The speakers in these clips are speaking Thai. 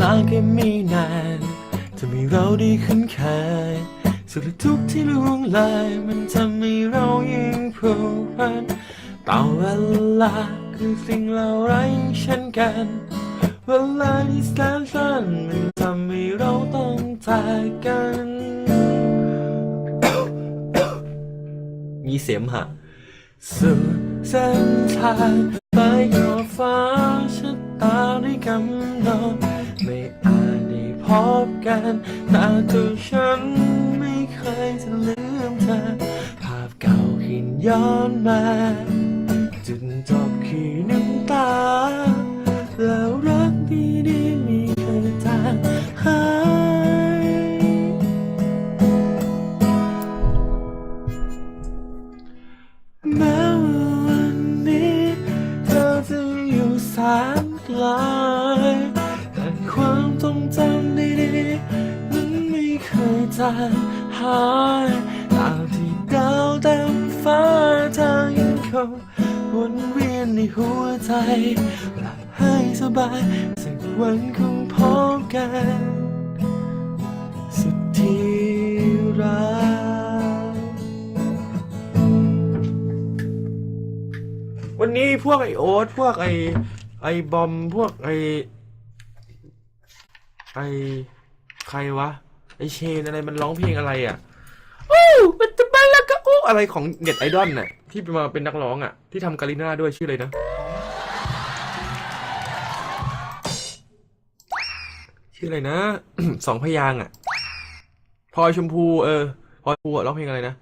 ลาแค่ไม่นานทำให้เราได้คุ้นเคยสุขทุกที่ล่วงเลยมันทำให้เรายิ่งผูกพันต่อเวลาคือสิ่งเราไร้เช่นกัน เวลาที่แสนสั้นมันทำให้เราต้องจากกัน มีเสียมหะสู่เส้นทางไปขอบฟ้าชะตาได้กำหนด ไม่อาจได้พบกัน แต่ตัวฉันไม่เคยจะลืมเธอ ภาพเก่าขึ้นย้อนมา จุดจบคือน้ำตา แล้วรักดีๆมีเคยจางหายแม้ว่าวันนี้เธอจะอยู่แสนไกล เคยจางหายตามที่ดาวเต็มฟ้าเธอยังคงวนเวียนในหัวใจหลับให้สบายสักวันคงพบกัน สุดที่รักวันนี้พวกไอโอ๊ตพวกไอไอบอมพวกไอไอใครวะ ไอเชนอะไรมันร้องเพลงอะไรอะโอ้มันจะมาแล้วก็โอ้อะไรของเน็ตไอดอลน่ะที่มาเป็นนักร้องอะ ที่ทำกาลิน่าด้วยชื่ออะไรนะ ชื่ออะไรนะ สองพยางอะพลอยชมพูเออพลอยชมพูร้องเพลงอะไรนะ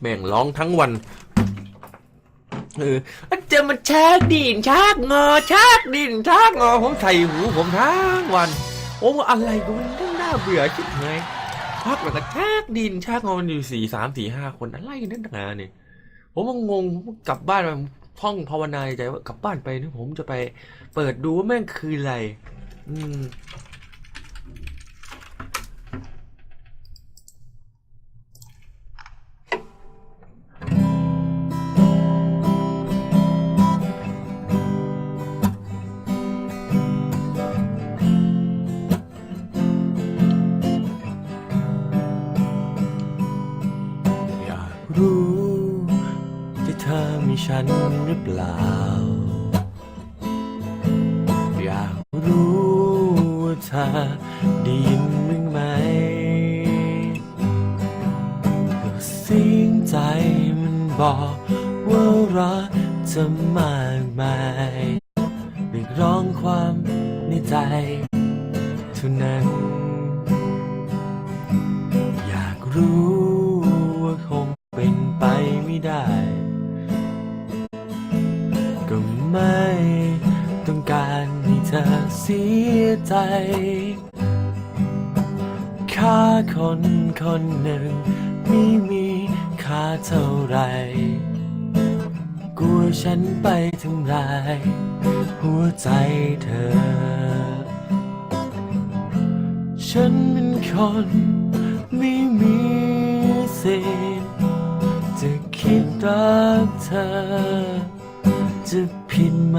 แม่งร้องทั้งวันเออ จะมาชากดินชากงอชากดินชากงอผมใส่หูผมทั้งวัน โอ้อะไรกูมันทั้งน่าเบื่อชิบไงพักแล้วก็ชากดินชากงอมันอยู่สี่สามสี่ห้าคนอะไรกันนั่นนาเนี่ยผมก็งงกลับบ้านมาท่องภาวนาใจว่ากลับบ้านไปนี่ผมจะไป เปิดดูว่าแม่งคืออะไร อืม ฉันหรือเปล่า อยากรู้ว่าเธอได้ยินบ้งไหมก็เสียงใจมันบอกว่ารักเธอมากมายเรียกร้องความในใจ สียใจ ค่าคนคนหนึ่งไม่มีค่าเท่าไรกลัวฉันไปทำลายหัวใจเธอ ฉันเป็นคนไม่มีสิทธิ์จะคิดรักเธอ จะผิดไหม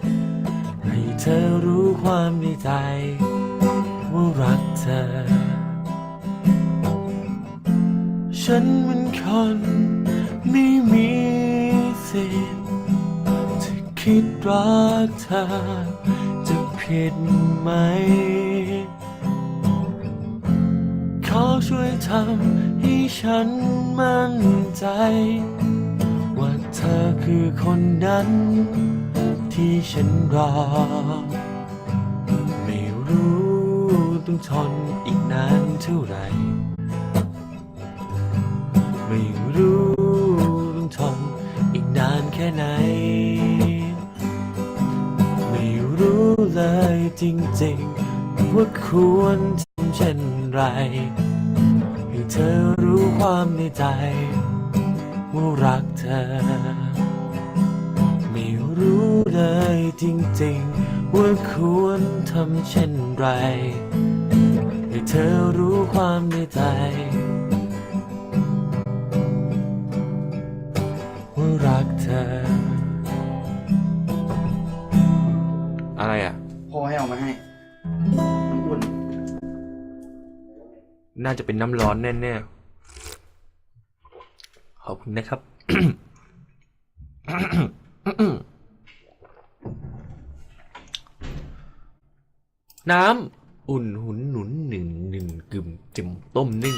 ให้เธอรู้ความในใจ ว่ารักเธอ ฉันมันคนไม่มีสิทธิ์จะคิดรักเธอ จะผิดไหม ขอช่วยทำให้ฉันมั่นใจ ว่าเธอคือคนนั้น ที่ฉันรอไม่รู้ต้องทนอีกนานเท่าไหร่ ไม่รู้ต้องทนอีกนานแค่ไหน ไม่รู้เลยจริงๆ ว่าควรทำเช่นไรให้เธอรู้ความในใจว่ารักเธอ จริงๆ ว่าควรทำเช่นไร ให้เธอรู้ความในใจ ว่ารักเธอ อะไรอะ พ่อให้เอามาให้น้ำอุ่นน่าจะเป็นน้ำร้อนแน่ๆ ขอบคุณนะครับ น้ำอุ่นหุนหนุนหนึ่งหนึ่งกึ่มจิ้มต้มนึ่ง